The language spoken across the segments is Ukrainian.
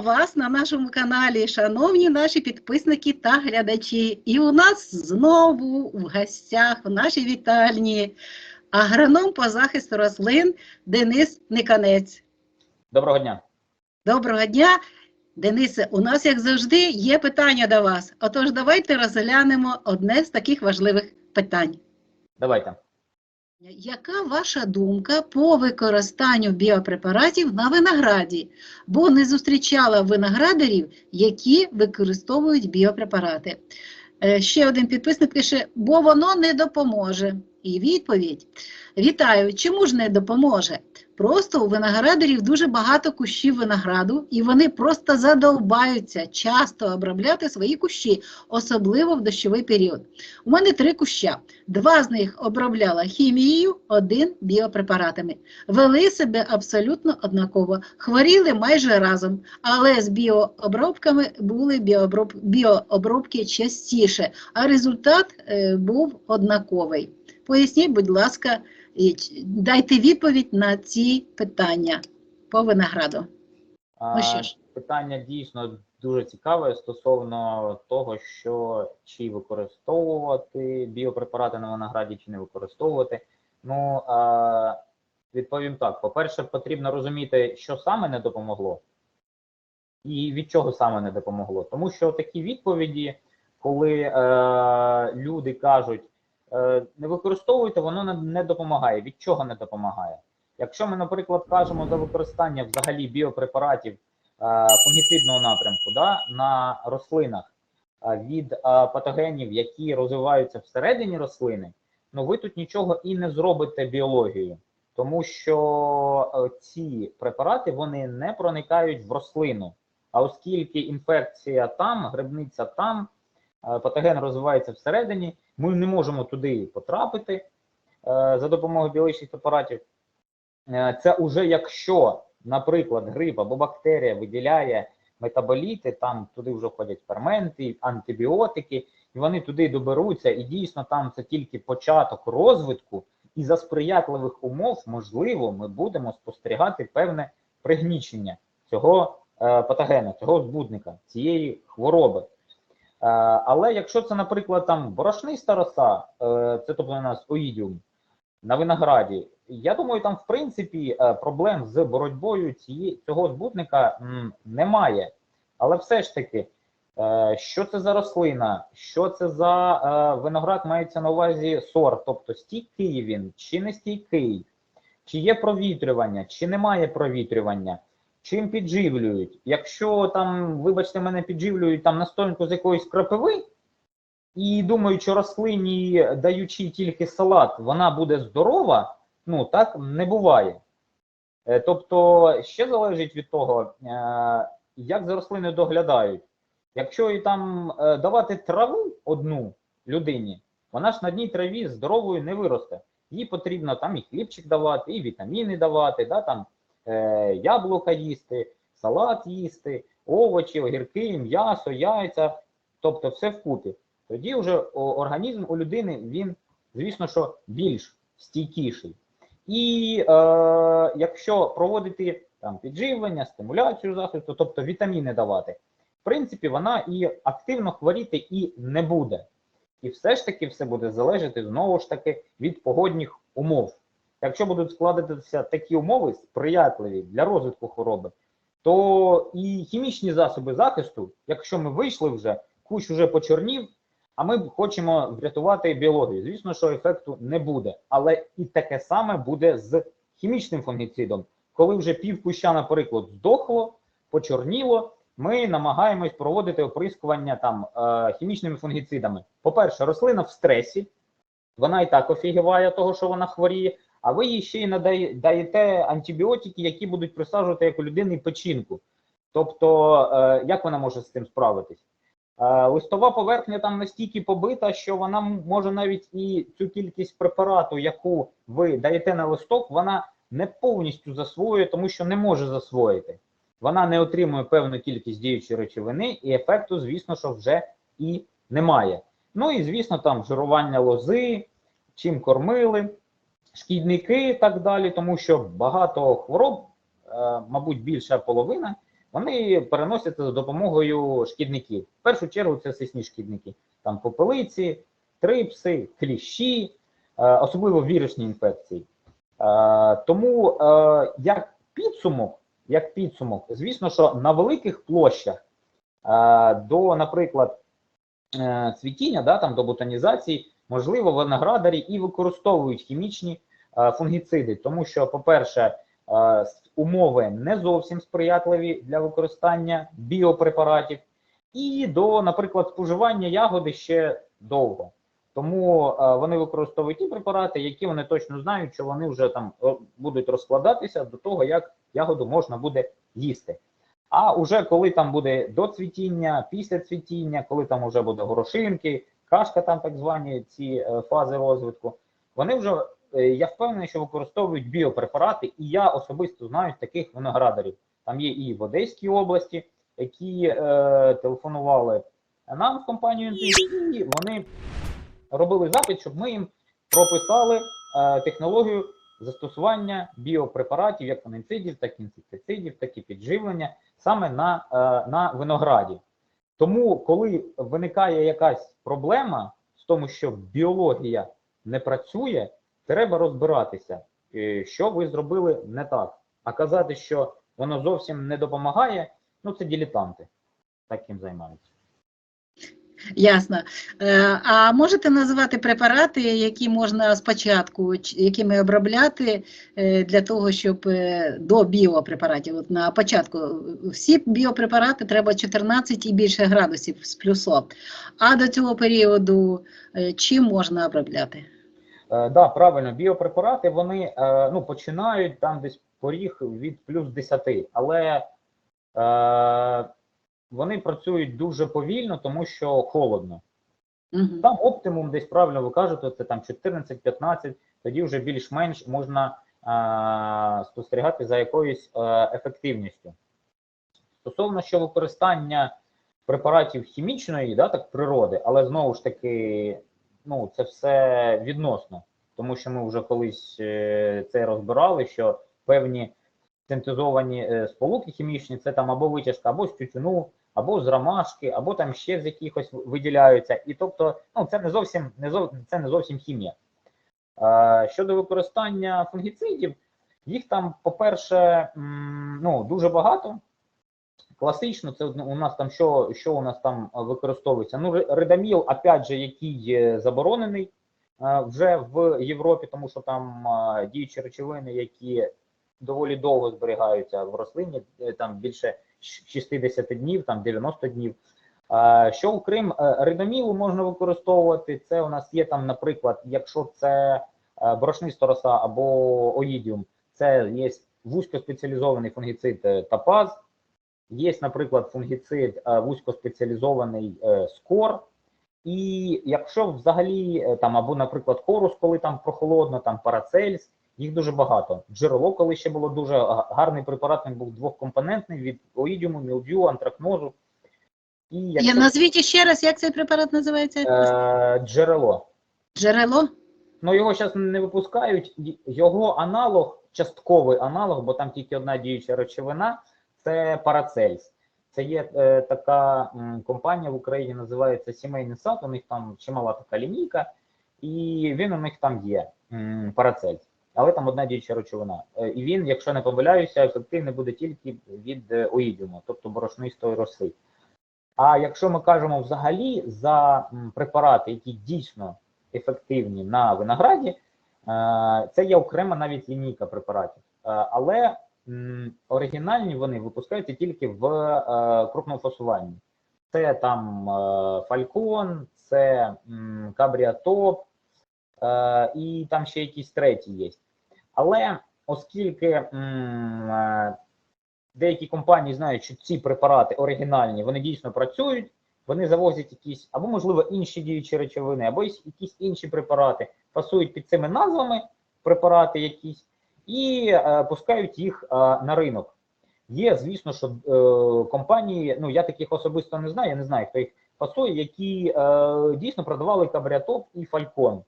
Вітаємо вас на нашому каналі, шановні наші підписники та глядачі. І у нас знову в гостях в нашій вітальні агроном по захисту рослин Денис Никанець. Доброго дня. Доброго дня, Денисе. У нас, як завжди, є питання до вас. Отож, давайте розглянемо одне з таких важливих питань. Давайте. Яка ваша думка по використанню біопрепаратів на винограді? Бо не зустрічала виноградарів, які використовують біопрепарати. Е, Ще один підписник пише, бо воно не допоможе. І відповідь: Вітаю, чому ж не допоможе? Просто у виноградарів дуже багато кущів винограду, і вони просто задовбаються часто обробляти свої кущі, особливо в дощовий період. У мене три куща. Два з них обробляла хімією, один біопрепаратами. Вели себе абсолютно однаково, хворіли майже разом, але з біообробками були біообробки частіше, а результат е, був однаковий. Поясніть, будь ласка, і дайте відповідь на ці питання по винограду. Ну що ж. Питання дійсно дуже цікаве стосовно того, що чи використовувати біопрепарати на винограді, чи не використовувати. Ну а, відповім так: по-перше, потрібно розуміти, що саме не допомогло, і від чого саме не допомогло. Тому що такі відповіді, коли е, люди кажуть, не використовуйте, воно не, допомагає. Від чого не допомагає? Якщо ми, наприклад, кажемо за використання взагалі біопрепаратів е, фунгіцидного напрямку да, на рослинах е, від е, патогенів, які розвиваються всередині рослини, ну ви тут нічого і не зробите біологією, тому що е, ці препарати вони не проникають в рослину. А оскільки інфекція там, грибниця там, е, патоген розвивається всередині, ми не можемо туди потрапити е, за допомогою біологічних препаратів. Е, Це уже якщо, наприклад, грип або бактерія виділяє метаболіти, там туди вже входять ферменти, антибіотики, і вони туди доберуться, і дійсно там це тільки початок розвитку, і за сприятливих умов, можливо, ми будемо спостерігати певне пригнічення цього е, патогена, цього збудника, цієї хвороби. Е, але якщо це, наприклад, там борошниста роса, е, це тобто у нас оїдіум, на винограді. Я думаю, там в принципі е, проблем з боротьбою цієї цього збутника немає. Але все ж таки, що це за рослина, що це за виноград мається на увазі сорт, тобто стійкий він чи не стійкий, чи є провітрювання, чи немає провітрювання, чим підживлюють. Якщо там, вибачте, мене підживлюють там настоянку з якоїсь крапиви, і думаю, що рослині, даючи тільки салат, вона буде здорова, ну так не буває. Е, Тобто, ще залежить від того, е, як за рослиною доглядають. Якщо їй там е, давати траву одну людині, вона ж на дній траві здоровою не виросте. Їй потрібно там і хлібчик давати, і вітаміни давати, да, там, е, яблука їсти, салат їсти, овочі, огірки, м'ясо, яйця, тобто все вкупі тоді вже організм у людини він, звісно, що більш стійкіший. І е, якщо проводити там підживлення, стимуляцію захисту, тобто вітаміни давати, в принципі, вона і активно хворіти і не буде. І все ж таки все буде залежати знову ж таки від погодних умов. Якщо будуть складатися такі умови сприятливі для розвитку хвороби, то і хімічні засоби захисту, якщо ми вийшли вже, кущ вже почорнів, а ми хочемо врятувати біологію. Звісно, що ефекту не буде, але і таке саме буде з хімічним фунгіцидом. Коли вже пів куща, наприклад, здохло, почорніло, ми намагаємось проводити оприскування там е, хімічними фунгіцидами. По-перше, рослина в стресі, вона і так офігіває того, що вона хворіє, а ви їй ще й надає- даєте антибіотики, які будуть присаджувати як у людини печінку. Тобто, е, як вона може з цим справитись? Е, Листова поверхня там настільки побита, що вона може навіть і цю кількість препарату, яку ви даєте на листок, вона не повністю засвоює, тому що не може засвоїти. Вона не отримує певну кількість діючої речовини, і ефекту, звісно, що вже і немає. Ну і звісно, там жирування лози, чим кормили, шкідники і так далі, тому що багато хвороб, е, мабуть, більша половина вони переносяться за допомогою шкідників. В першу чергу це сисні шкідники, там попелиці, трипси, кліщі, е, особливо вірусні інфекції. Е, Тому як підсумок, як підсумок, звісно, що на великих площах до, наприклад, цвітіння, да, там, до ботанізації, можливо, виноградарі і використовують хімічні е, фунгіциди, тому що, по-перше, е, умови не зовсім сприятливі для використання біопрепаратів, і до, наприклад, споживання ягоди ще довго. Тому е, вони використовують ті препарати, які вони точно знають, що вони вже там будуть розкладатися до того, як ягоду можна буде їсти. А уже коли там буде до цвітіння, після цвітіння, коли там вже буде горошинки, кашка, там так звані ці е, фази розвитку, вони вже е, я впевнений, що використовують біопрепарати, і я особисто знаю таких виноградарів. Там є і в Одеській області, які е, телефонували нам в компанію і вони робили запит, щоб ми їм прописали е, технологію застосування біопрепаратів, як фунгіцидів, так і інсектицидів, так і підживлення саме на, е, на винограді. Тому, коли виникає якась проблема з тому, що біологія не працює, треба розбиратися, е, що ви зробили не так. А казати, що воно зовсім не допомагає, ну це ділітанти Таким займаються. Ясно. Е, А можете назвати препарати, які можна спочатку, якими обробляти е, для того, щоб е, до біопрепаратів, от на початку всі біопрепарати треба 14 і більше градусів з плюсом. А до цього періоду чим можна обробляти? Е, да, правильно, біопрепарати вони ну, починають там десь поріг від плюс 10, але вони працюють дуже повільно, тому що холодно. Мгм. Там оптимум, десь правильно ви кажете, це там 14-15, тоді вже більш-менш можна е, спостерігати за якоюсь е, ефективністю. Стосовно що використання препаратів хімічної, да, так, природи, але знову ж таки, ну, це все відносно, тому що ми вже колись е, це розбирали, що певні синтезовані е, сполуки хімічні, це там або витяжка, або з тютюну, або з ромашки, або там ще з якихось виділяються. І тобто, ну, це не зовсім не зов, це не зовсім хімія. Е, щодо використання фунгіцидів, їх там, по-перше, ну, дуже багато. Класично, це у нас там що, що у нас там використовується? Ну, ре- редаміл, опять же, який заборонений вже в Європі, тому що там діючі речовини, які доволі довго зберігаються в рослині, е, там більше 60 днів, там 90 днів. Що окрім е, редамілу можна використовувати, це у нас є там, наприклад, якщо це е, борошниста роса або оїдіум, це є вузькоспеціалізований фунгіцид е, тапаз, є, наприклад, фунгіцид вузькоспеціалізований скор. І якщо взагалі там або, наприклад, хорус, коли там прохолодно, там парацельс, їх дуже багато. Джерело, коли ще було дуже гарний препарат, він був двохкомпонентний від оїдіуму, мілдю, антракнозу. І Я якщо, назвіть ще раз, як цей препарат називається? е, джерело. Джерело? Ну його зараз не випускають. Його аналог, частковий аналог, бо там тільки одна діюча речовина, це Парацельс. Це є е, така м, компанія в Україні, називається Сімейний сад. У них там чимала така лінійка, і він у них там є Парацельс. Але там одна діюча речовина. Е, і він, якщо не помиляюся, ефективний буде тільки від е, оїдіуму, тобто борошнистої роси. А якщо ми кажемо взагалі за препарати, які дійсно ефективні на винограді, е, це є окрема навіть лінійка препаратів. Але оригінальні вони випускаються тільки в крупному фасуванні. Це там Фалькон, це Кабріатоп і там ще якісь треті є. Але оскільки е, деякі компанії знають, що ці препарати оригінальні, вони дійсно працюють, вони завозять якісь або, можливо, інші діючі речовини, або якісь- інші препарати, фасують під цими назвами препарати якісь і е, пускають їх е, на ринок. Є, звісно, що е, компанії, ну я таких особисто не знаю, я не знаю, хто їх фасує, які е, дійсно продавали Кабріатоп і Фалькон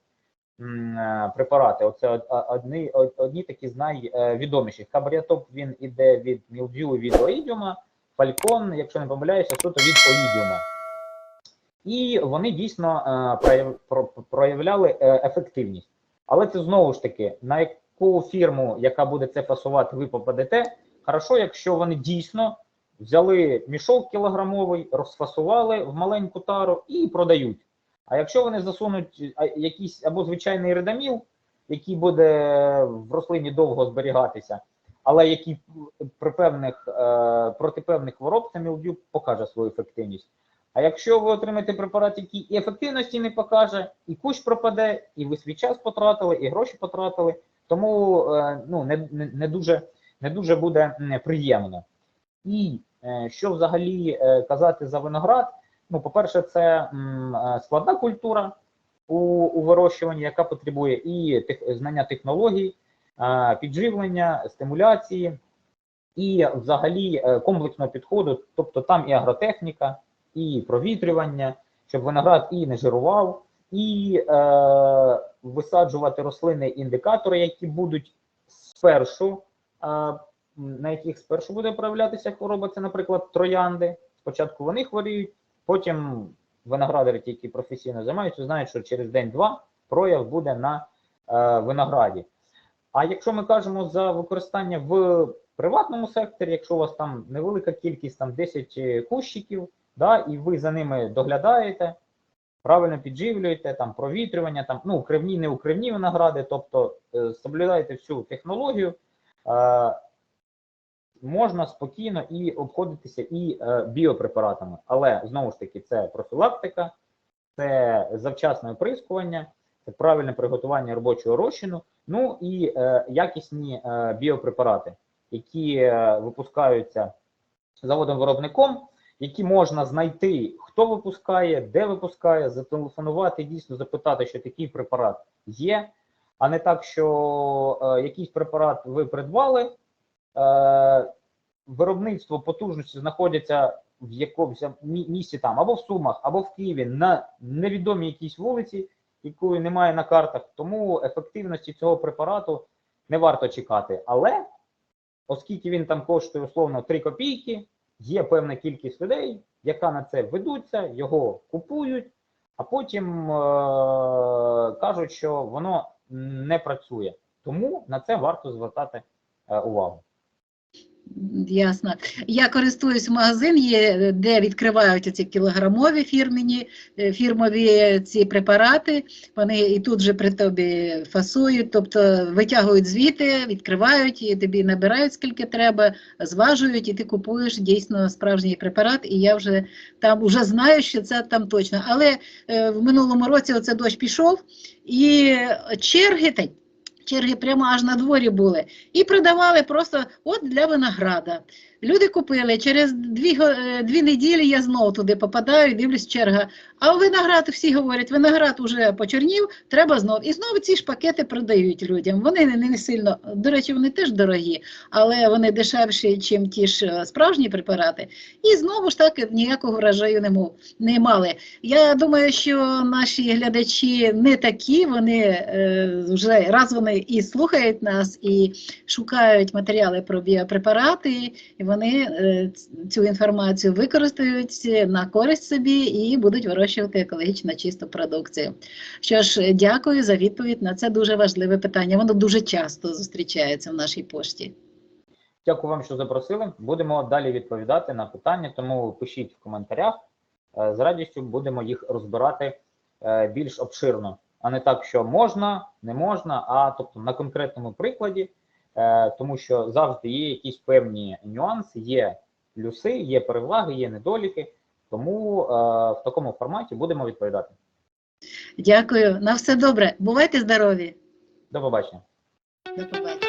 препарати. Оце одні, одні такі з найвідоміших. Кабріатоп він іде від мілдю, від оїдіума, фалькон, якщо не помиляюся, суто від оїдіума. І вони дійсно е, прояв- про- проявляли е, ефективність. Але це знову ж таки, на яку фірму, яка буде це фасувати, ви попадете. Хорошо, якщо вони дійсно взяли мішок кілограмовий, розфасували в маленьку тару і продають. А якщо вони засунуть якийсь або звичайний редаміл, який буде в рослині довго зберігатися, але який при певних е, проти певних хвороб це мілдю покаже свою ефективність. А якщо ви отримаєте препарат, який і ефективності не покаже, і кущ пропаде, і ви свій час потратили, і гроші потратили, тому е, ну, не, не, дуже, не дуже буде приємно. І е, що взагалі е, казати за виноград? Ну, по-перше, це е, складна культура у, у вирощуванні, яка потребує і тех, знання технологій, е, підживлення, стимуляції, і взагалі е, комплексного підходу, тобто там і агротехніка, і провітрювання, щоб виноград і не жирував, і е, висаджувати рослини індикатори, які будуть спершу, е, на яких спершу буде проявлятися хвороба, це, наприклад, троянди. Спочатку вони хворіють, потім виноградари, ті, які професійно займаються, знають, що через день-два прояв буде на е, винограді. А якщо ми кажемо за використання в приватному секторі, якщо у вас там невелика кількість, там 10 кущиків, да, і ви за ними доглядаєте, правильно підживлюєте, там провітрювання, там, ну, укривні, не укривні виногради, тобто е, соблюдаєте всю технологію, е, можна спокійно і обходитися і е, біопрепаратами. Але знову ж таки, це профілактика, це завчасне оприскування, це правильне приготування робочого розчину, ну і е, якісні е, біопрепарати, які е, випускаються заводом-виробником, які можна знайти, хто випускає, де випускає, зателефонувати, дійсно запитати, що такий препарат є, а не так, що е, якийсь препарат ви придбали, е, виробництво потужності знаходяться в якомусь місці там, або в Сумах, або в Києві, на невідомій якійсь вулиці, якої немає на картах. Тому ефективності цього препарату не варто чекати. Але оскільки він там коштує условно 3 копійки, є певна кількість людей, яка на це ведуться, його купують, а потім е- кажуть, що воно не працює. Тому на це варто звертати е, увагу. Ясно. Я користуюсь магазин, є, де відкривають ці кілограмові фірмені, е, фірмові ці препарати. Вони і тут же при тобі фасують, тобто витягують звіти, відкривають і тобі набирають скільки треба, зважують, і ти купуєш дійсно справжній препарат. І я вже там вже знаю, що це там точно. Але е, в минулому році оце дощ пішов, і черги черги прямо аж на дворі були. І продавали просто от для винограда. Люди купили, через дві, е, дві неділі я знову туди попадаю, дивлюсь черга. А виноград всі говорять, виноград уже почорнів, треба знов. І знову ці ж пакети продають людям. Вони не, не сильно, до речі, вони теж дорогі, але вони дешевші, ніж ті ж е, справжні препарати. І знову ж таки ніякого врожаю не, не мали. Я думаю, що наші глядачі не такі, вони е, вже раз вони і слухають нас, і шукають матеріали про біопрепарати, і вони е, цю інформацію використають на користь собі і будуть вирощувати екологічно чисту продукцію. Що ж, дякую за відповідь на це дуже важливе питання. Воно дуже часто зустрічається в нашій пошті. Дякую вам, що запросили. Будемо далі відповідати на питання, тому пишіть в коментарях. Е, З радістю будемо їх розбирати е, більш обширно, а не так, що можна, не можна, а тобто на конкретному прикладі, тому що завжди є якісь певні нюанси, є плюси, є переваги, є недоліки. Тому е, в такому форматі будемо відповідати. Дякую. На все добре. Бувайте здорові. До побачення. До побачення.